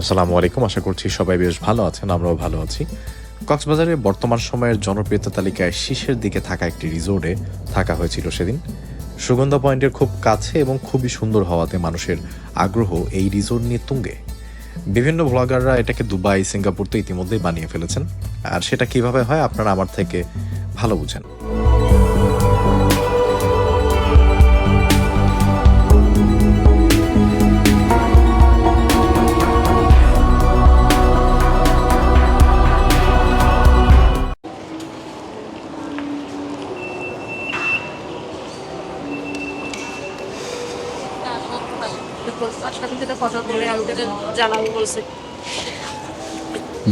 আসসালামু আলাইকুম। আশা করছি সবাই বেশ ভালো আছেন, আমরাও ভালো আছি। কক্সবাজারে বর্তমান সময়ের জনপ্রিয়তা তালিকায় শীর্ষের দিকে থাকা একটি রিসোর্টে থাকা হয়েছিল সেদিন। সুগন্ধা পয়েন্টের খুব কাছে এবং খুবই সুন্দর হওয়াতে মানুষের আগ্রহ এই রিসোর্ট নিয়ে তুঙ্গে। বিভিন্ন ভ্লগাররা এটাকে দুবাই সিঙ্গাপুর তো ইতিমধ্যেই বানিয়ে ফেলেছেন। আর সেটা কীভাবে হয় আপনারা আমার থেকে ভালো বুঝেন। কথা বলে আমাদের জানাব বলছে।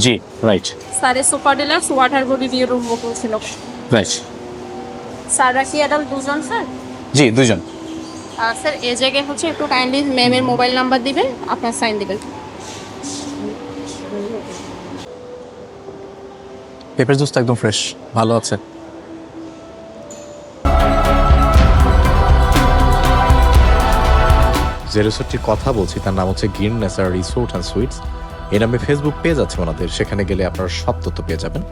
জি রাইট স্যারের সুপার ডিলাক্স ওয়াটার বডি দিয়ে রুম বুক ছিল রাইট স্যাররা কি অ্যাডাল্ট দুজন স্যার? জি দুজন। আর স্যার এ জায়গায় হচ্ছে একটু কাইন্ডলি ম্যামের মোবাইল নাম্বার দিবেন আপনার সাইন দিবেন পেপার জুসটা একদম ফ্রেশ ভালো আছে। যে রিসোর্টটির কথা বলছি, তার নাম হচ্ছে Green Nature Resort and Suites এই নামে ফেসবুক পেজ আছে ওনাদের, সেখানে গেলে আপনারা সব তথ্য পেয়ে যাবেন।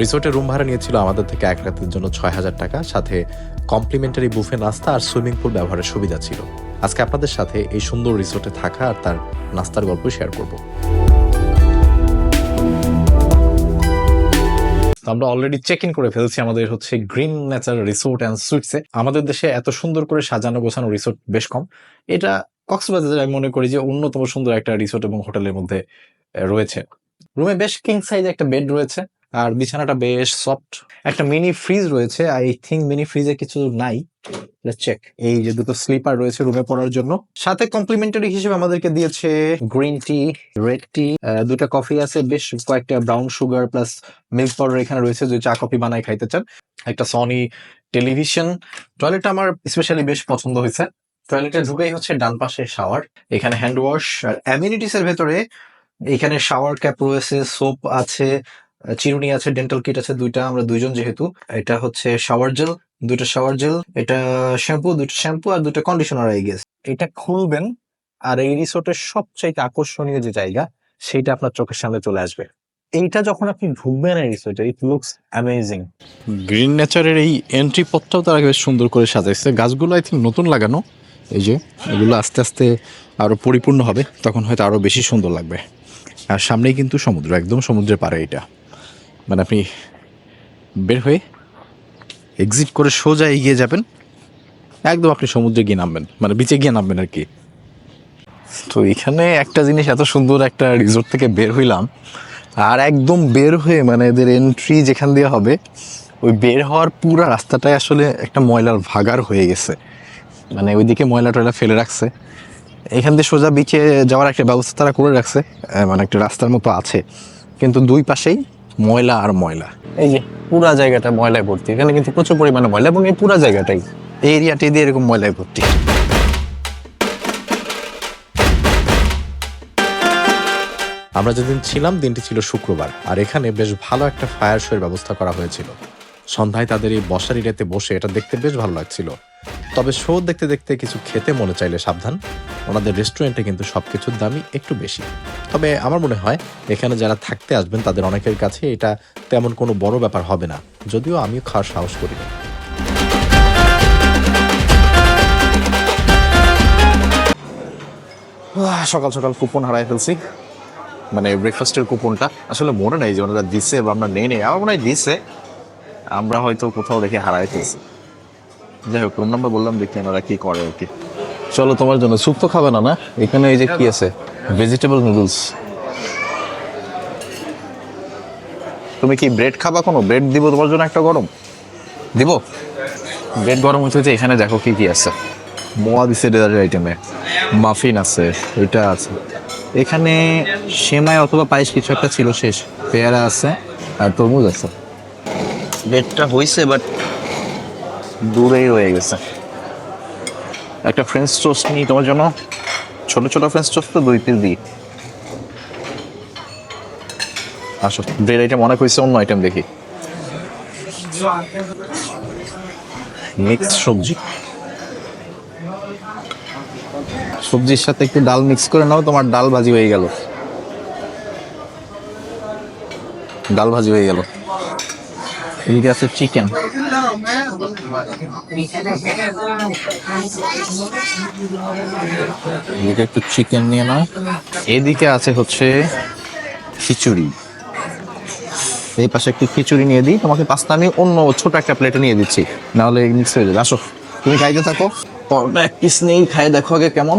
রিসোর্টের রুম ভাড়া নিয়েছিল আমাদের থেকে এক রাতের জন্য ছয় হাজার টাকা, সাথে কমপ্লিমেন্টারি বুফে নাস্তা আর সুইমিং পুল ব্যবহারের সুবিধা ছিল। আজকে আপনাদের সাথে এই সুন্দর রিসোর্টে থাকা আর তার নাস্তার গল্প শেয়ার করব। আমরা অলরেডি চেক ইন করে ফেলছি আমাদের হচ্ছে গ্রিন নেচার রিসোর্ট অ্যান্ড সুইটসে আমাদের দেশে এত সুন্দর করে সাজানো গোছানো রিসোর্ট বেশ কম। এটা কক্সবাজারে আমি মনে করি যে অন্যতম সুন্দর একটা রিসোর্ট এবং হোটেলের মধ্যে রয়েছে। রুমে বেশ কিং সাইজ একটা বেড রয়েছে, আর বিছানাটা বেশ সফট একটা মিনি ফ্রিজ রয়েছে আই থিঙ্ক মিনি ফ্রিজে কিছু নাই। চেক এই যে দুটো স্লিপার রয়েছে রুমে পড়ার জন্য। সাথে কমপ্লিমেন্টারি হিসেবে আমাদেরকে দিয়েছে গ্রিন টি রেড টি দুটা কফি আছে, বেশ কয়েকটা brown sugar plus milk powder এখানে রয়েছে যদি চা কফি বানায় খাইতে চান। একটা সনি টেলিভিশন টয়লেটটা আমার স্পেশালি বেশ পছন্দ হয়েছে। টয়লেটে ঢুকেই হচ্ছে ডান পাশে শাওয়ার এখানে হ্যান্ড ওয়াশ আর অ্যামিনিটিস এর ভেতরে এখানে শাওয়ার ক্যাপ রয়েছে সোপ আছে, চিরুনি আছে ডেন্টাল কিট আছে দুইটা, আমরা দুইজন যেহেতু। এটা হচ্ছে শাওয়ার জেল দুটো শাওয়ার জেল এটা শ্যাম্পু দুটো শ্যাম্পু আর দুটো কন্ডিশনার আই গেস এটা খুলবেন, আর এই রিসোর্টের সবচাইতে আকর্ষণীয় যে জায়গা সেটা আপনার চোখের সামনে চলে আসবে। এইটা যখন আপনি ঢুকবেন এই রিসোর্টে ইট লুকস অ্যামেজিং গ্রিন নেচারের এই এন্ট্রি পথটাও তারা বেশ সুন্দর করে সাজাইছে। গাছগুলো আই থিঙ্ক নতুন লাগানো। এই যে, এগুলো আস্তে আস্তে আরও পরিপূর্ণ হবে, তখন হয়তো আরও বেশি সুন্দর লাগবে। আর সামনেই কিন্তু সমুদ্র, একদম সমুদ্রের পারে এটা। মানে আপনি বের হয়ে এক্সিট করে সোজা এগিয়ে যাবেন। একদম আপনি সমুদ্রে গিয়ে নামবেন মানে বিচে গিয়ে নামবেন আর কি। তো এখানে একটা জিনিস এত সুন্দর একটা রিসোর্ট থেকে বের হইলাম, আর একদম বের হয়ে মানে এদের এন্ট্রি যেখান দিয়ে হবে, ওই বের হওয়ার পুরো রাস্তাটাই আসলে একটা ময়লার ভাগার হয়ে গেছে। মানে ওইদিকে ময়লা টয়লা ফেলে রাখছে। এখান দিয়ে সোজা বিচে যাওয়ার একটা ব্যবস্থা তারা করে রাখছে আহ, মানে একটা রাস্তার মতো আছে। কিন্তু দুই পাশেই ময়লা আর ময়লা। এই যে পুরা জায়গাটা ময়লায় ভর্তি। এখানে কিন্তু প্রচুর পরিমাণে ময়লা এবং এই পুরা জায়গাটাই। এই এরিয়াটি দিয়ে এরকম ময়লায় ভর্তি। আমরা যেদিন ছিলাম দিনটি ছিল শুক্রবার। আর এখানে বেশ ভালো একটা ফায়ার শোয়ের ব্যবস্থা করা হয়েছিল। সন্ধ্যায় তাদের এই বসার এরিয়াতে বসে এটা দেখতে বেশ ভালো লাগছিল। তবে শো দেখতে দেখতে কিছু খেতে মনে চাইলে সাবধান। ওনাদের রেস্টুরেন্টে কিন্তু সব কিছুর দামই একটু বেশি। তবে আমার মনে হয়, এখানে যারা থাকতে আসবেন তাদের অনেকের কাছে এটা তেমন কোনো বড় ব্যাপার হবে না। যদিও আমিও খাওয়ার সাহস করি না। সকাল সকাল কুপন হারাই ফেলছি। মানে ব্রেকফাস্টের কুপনটা। আসলে মনে নেই যে ওনারা দিছে বা আমরা নেই নেই। আমার মনে হয় দিছে। আমরা হয়তো কোথাও দেখে হারাই ফেলছি। যাই হোক রুম নাম্বার বললাম দেখি ওনারা কি করে আর কি। চলো তোমার জন্য। স্যুপ তো খাবে না না? এখানে এই যে কি আছে? ভেজিটেবল নুডলস তুমি কি ব্রেড খাবা কোনো? ব্রেড দিব তোমার জন্য একটা গরম? দিব? ব্রেড গরম হচ্ছে এখানে দেখো কি কি আছে। মোয়া দিছে ডেজার্ট আইটেমে মাফিন আছে এটা আছে। এখানে সেমাই অথবা পায়েস কিছু একটা ছিল শেষ। পেয়ারা আছে আর তরমুজ আছে। ব্রেডটা হয়েছে বাট দূরেই রয়ে গেছে। একটা ফ্রেঞ্চ টোস্ট নিই তোমার জন্য। ছোট ছোট ফ্রেঞ্চ টোস্ট তো দুই পিস দিই। আসো ব্রেড আইটেম অনেক হয়েছে, অন্য আইটেম দেখি। মিক্স সবজি। সবজির সাথে একটু ডাল মিক্স করে নাও, তোমার ডাল ভাজি হয়ে গেল। ডাল ভাজি হয়ে গেল। এদিকে আছে চিকেন এদিকে একটু চিকেন নিয়ে নাও এদিকে আছে হচ্ছে খিচুড়ি। এই পাশে একটু খিচুড়ি নিয়ে দিই। তোমাকে পাস্তা আমি অন্য ছোট একটা প্লেটে নিয়ে দিচ্ছি। নাহলে মিক্স হয়ে যাবে। আসো। তুমি খাইতে থাকো। পরোটা এক পিস নেই খাই, দেখো আগে কেমন।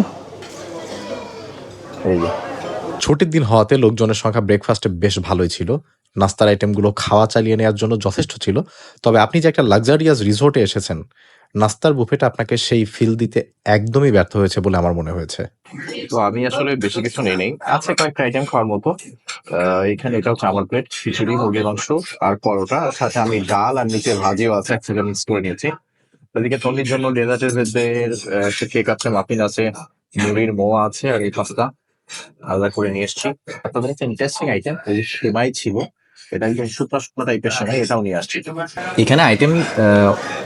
এই যে। ছুটির দিন হওয়াতে লোকজনের সংখ্যা ব্রেকফাস্টে বেশ ভালোই ছিল। নাস্তার আইটেমগুলো খাওয়া চালিয়ে নেওয়ার জন্য যথেষ্ট ছিল। তবে আপনি যে একটা লাক্সারিয়াস রিসোর্টে এসেছেন, নাস্তার বুফেটা আপনাকে সেই ফিল দিতে একদমই ব্যর্থ হয়েছে বলে আমার মনে হয়েছে। তো আমি আসলে বেশি কিছু নেই নেই। আছে কয়েকটা আইটেম খাওয়ার মতো। এখানে এটা হচ্ছে আমার প্লেট খিচুড়ি, মুরগির মাংস আর পরোটা। সাথে আমি ডাল আর নিচে ভাজিও আছে একসাথে মিক্স করে নিয়েছি। এদিকে তন্নির জন্য ডেজার্টের কেক আছে মাফিন আছে, মুড়ির মোয়া আছে আর এই পাস্তা আলাদা করে নিয়ে এসেছি। আপনাদের একটা ইন্টারেস্টিং আইটেম সেমাই ছিল। এটা শুকনো টাইপের সেমাই এটাও নিয়ে আসছি। এখানে আইটেম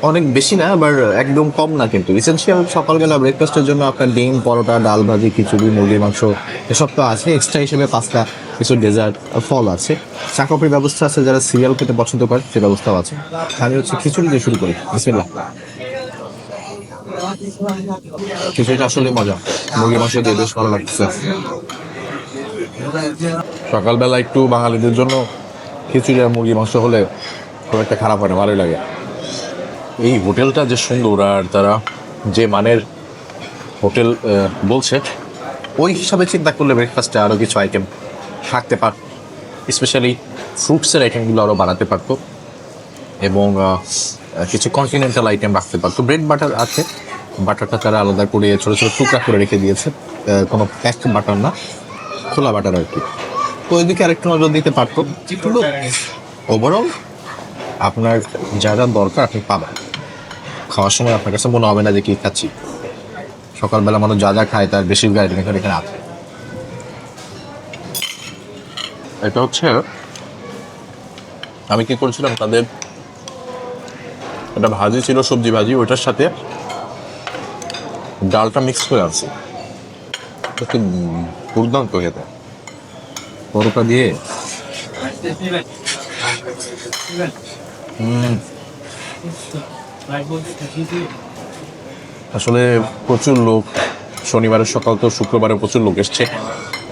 অনেক বেশি না আবার একদম কম না কিন্তু। ইসেন্সিয়াল সকালবেলা ব্রেকফাস্টের জন্য আপনার ডিম পরোটা ডাল ভাজি খিচুড়ি মুরগির মাংস এসব তো আছে। এক্সট্রা হিসেবে পাস্তা কিছু ডেজার্ট ফল আছে। চা কফির ব্যবস্থা আছে যারা সিরিয়াল খেতে পছন্দ করে সে ব্যবস্থাও আছে। আমি হচ্ছে খিচুড়ি দিয়ে শুরু করি। বিসমিল্লাহ। খিচুড়িটা আসলে মজা। মুরগির মাংস দিয়ে বেশ ভালো লাগছে সকালবেলা একটু বাঙালিদের জন্য খিচুড়ি আর মুরগি মাংস হলে খুব একটা খারাপ হয় না, ভালোই লাগে। এই হোটেলটা যে সুন্দর আর তারা যে মানের হোটেল বলছে, ওই হিসাবে চিন্তা করলে ব্রেকফাস্টে আরও কিছু আইটেম থাকতে পার। স্পেশালি ফ্রুটসের আইটেমগুলো আরও বানাতে পারতো এবং কিছু কন্টিনেন্টাল আইটেম রাখতে পারতো। ব্রেড বাটার আছে বাটারটা তারা আলাদা করে ছোটো ছোটো টুকরা করে রেখে দিয়েছে কোনো প্যাক বাটার না, খোলা বাটার আর কি। ওইদিকে আরেকটু নজর দিতে পারতো? কিন্তু ওভারঅল আপনার যা যা দরকার আপনি পাবেন। খাওয়ার সময় আপনার কাছে মনে হবে না যে কি খাচ্ছি। সকালবেলা মানুষ যা যা খায় তার বেশিরভাগ আইটেম এখানে এখানে আছে এটা হচ্ছে আমি কি করেছিলাম? তাদের একটা ভাজি ছিল সবজি ভাজি ওইটার সাথে ডালটা মিক্স করে কি দুর্দান্ত খেতে। পরোটা দিয়ে? আসলে প্রচুর লোক, শনিবারের সকাল তো শুক্রবারে প্রচুর লোক এসছে।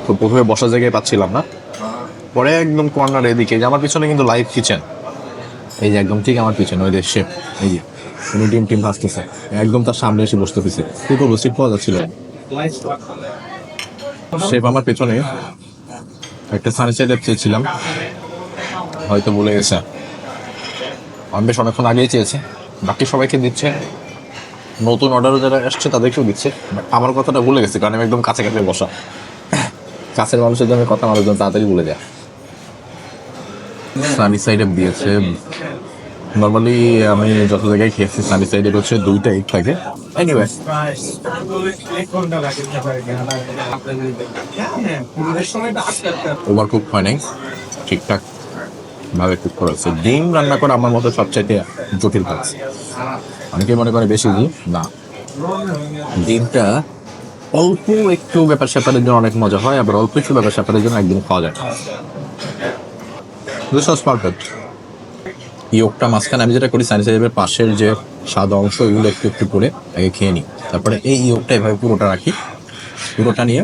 তো প্রথমে বসার জায়গায় পাচ্ছিলাম না। পরে একদম কর্নার এদিকে যে আমার পিছনে কিন্তু লাইভ কিচেন এই যে একদম ঠিক আমার পিছনে, ওই দেশে এই যে, উনি ডিম টিম ভাজতেছে। একদম তার সামনে এসে বসতে পেরেছে কি করব সিট পাওয়া যাচ্ছিল। শেফ আমার পেছনে। একটা সানিটাইজার চেয়েছিলাম। হয়তো বলে গেছে। আমি বেশ অনেকক্ষণ আগেই চেয়েছে। বাকি সবাইকে দিচ্ছে। নতুন অর্ডারও যারা আসছে, তাদেরকেও দিচ্ছে। But আমার কথাটা ভুলে গেছে, কারণ আমি একদম কাছে কাছে বসা। কাছের মানুষের জন্য কথা, মানুষজন তাড়াতাড়ি ভুলে যায় সানি সাইড আপ দিয়েছে। নর্মালি আমি যত জায়গায় খেয়েছি সানি সাইড হচ্ছে দুইটা এগ থাকে এনিওয়ে ওভার কুক হয় নাই ঠিকঠাক ভাবে কুক করা হচ্ছে ডিম রান্না করা আমার মতো সবচাইতে জটিল কাজ। অনেকে মনে করে বেশি না। ডিমটা অল্প একটু ব্যাপার স্যাপারের জন্য অনেক মজা হয় আবার অল্প একটু ব্যাপার স্যাপারের জন্য একদিন খাওয়া যায় দিস ওয়াজ পারফেক্ট ইয়োগটা মাঝখানে আমি যেটা করি স্যানিটাইজারের পাশের যে সাদা অংশ এগুলো একটু একটু করে আগে খেয়ে নিই। তারপরে এই ইয়োগটা এভাবে পুরোটা রাখি। পুরোটা নিয়ে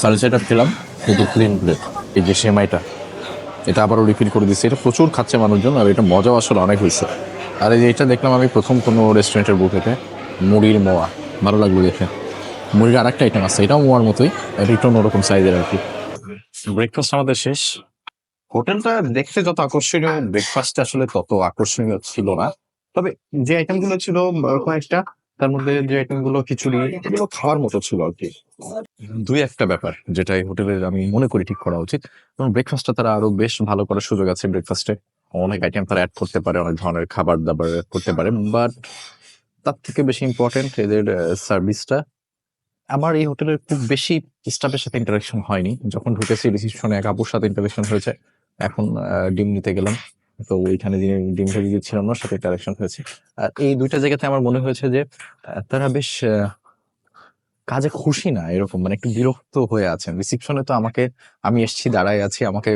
সালসাটা খেলাম, কিন্তু ক্লিন প্লেট এই যে সেমাইটা। এটা আবারও রিফিল করে দিচ্ছে। এটা প্রচুর খাচ্ছে মানুষজন, আর এটা মজাও আসলে অনেক হয়েছে। আর এই এটা দেখলাম আমি প্রথম কোনো রেস্টুরেন্টের বুফেতে মুড়ির মোয়া। ভালো লাগল দেখে। মুড়ির আর একটা আইটেম আছে, এটাও মোয়ার মতোই এটা একটু অন্যরকম সাইজের আর কি। ব্রেকফাস্ট আমাদের শেষ। হোটেলটা দেখতে যত আকর্ষণীয় ব্রেকফাস্ট আসলে তত আকর্ষণীয় ছিল না। তবে যে আইটেমগুলো ছিল আহ, কয়েকটা তার মধ্যে যে আইটেমগুলো খিচুড়ি এগুলো খাওয়ার মতো ছিল আর কি। দুই একটা ব্যাপার যেটা এই হোটেলের আমি মনে করি ঠিক করা উচিত। এবং ব্রেকফাস্টটা তারা আরও বেশ ভালো করার সুযোগ আছে ব্রেকফাস্টে অনেক আইটেম তারা অ্যাড করতে পারে অনেক ধরনের খাবার দাবার করতে পারে বাট তার থেকে বেশি ইম্পর্টেন্ট এদের সার্ভিসটা আমার এই হোটেলের খুব বেশি স্টাফের সাথে ইন্টারাকশন হয়নি। যখন ঢুকেছি রিসিপশনে এক আপুর সাথে ইন্টারাকশন হয়েছে। এখন ডিম নিতে গেলাম। তো ওইখানে যিনি ডিম ভেজে দিচ্ছিলাম ওনার সাথে ইন্টারাকশন হয়েছে। আর এই দুইটা জায়গাতে আমার মনে হয়েছে যে তারা বেশ কাজে খুশি না এরকম মানে একটু বিরক্ত হয়ে আছেন। রিসিপশনে তো আমাকে, আমি এসছি, দাঁড়ায় আছি, আমাকে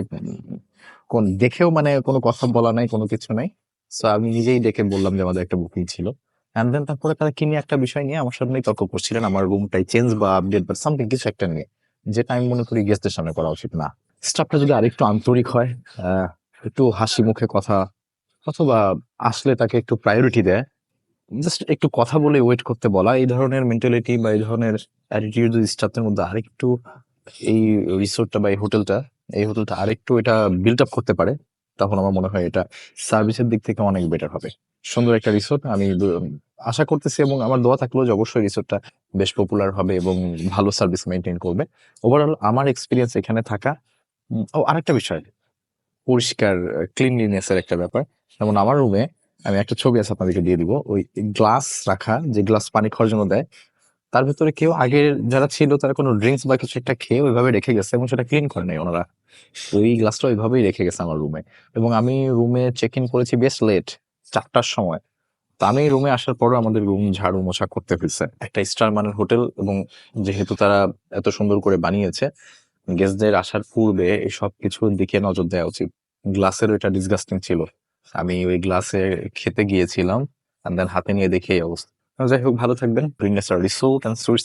কোন, দেখেও মানে কোনো কথা বলা নাই, কোনো কিছু নাই। সো আমি নিজেই ডেকে বললাম যে আমাদের একটা বুকিং ছিল। অ্যান্ড দেন তারপরে তারা কিনে একটা বিষয় নিয়ে আমার সামনেই তর্ক করছিলেন, আমার রুমটাই চেঞ্জ বা আপডেট বা সামথিং কিছু একটা নিয়ে। যেটা আমি মনে করি গেস্টের সামনে করা উচিত না। স্টাফটা যদি আরেকটু আন্তরিক হয় একটু হাসি মুখে কথা অথবা আসলে তাকে একটু প্রায়োরিটি দেয় জাস্ট একটু কথা বলে ওয়েট করতে বলা, এই ধরনের মেন্টালিটি বা এই ধরনের অ্যাটিটিউড যদি স্টাফদের মধ্যে আরেকটু এই রিসোর্টটা বা এই হোটেলটা এই হোটেলটা আরেকটু এটা বিল্ড আপ করতে পারে, তখন আমার মনে হয় এটা সার্ভিসের দিক থেকে অনেক বেটার হবে। সুন্দর একটা রিসোর্ট আমি আশা করতেছি এবং আমার দোয়া থাকলেও যে অবশ্যই রিসোর্টটা বেশ পপুলার হবে এবং ভালো সার্ভিস মেনটেন করবে। ওভারঅল আমার এক্সপিরিয়েন্স এখানে থাকা ও, আরেকটা বিষয়। পরিষ্কার ক্লিনলিনেস এর একটা ব্যাপার। যেমন আমার রুমে আমি একটা ছবি আছে আপনাদেরকে দিয়ে দিব। ওই গ্লাস রাখা, যে গ্লাস পানি খাওয়ার জন্য দেয়, তার ভিতরে কেউ আগের যারা ছিল তারা কোনো ড্রিঙ্কস বা কিছু একটা খেয়ে ওইভাবে রেখে গেছে এবং সেটা ক্লিন করে নাই ওনারা। ওই গ্লাসটা ওইভাবেই রেখে গেছে আমার রুমে এবং আমি রুমে চেক ইন করেছি বেশ লেট চারটার সময়। তা আমি রুমে আসার পরও আমাদের রুম ঝাড়ু মোছা করতে ফেলছে একটা স্টার মানের হোটেল এবং যেহেতু তারা এত সুন্দর করে বানিয়েছে গেস্টদের আসার পূর্বে এসব সব কিছুর দিকে নজর দেওয়া উচিত। গ্লাসের এটা ডিসগাস্টিং ছিল। আমি ওই গ্লাসে খেতে গিয়েছিলাম অ্যান্ড দেন হাতে নিয়ে দেখে এই অবস্থা। যাই হোক, ভালো থাকবেন।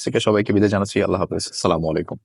থেকে সবাইকে বিদায় জানাচ্ছি। আল্লাহ হাফেজ। আসসালামু আলাইকুম।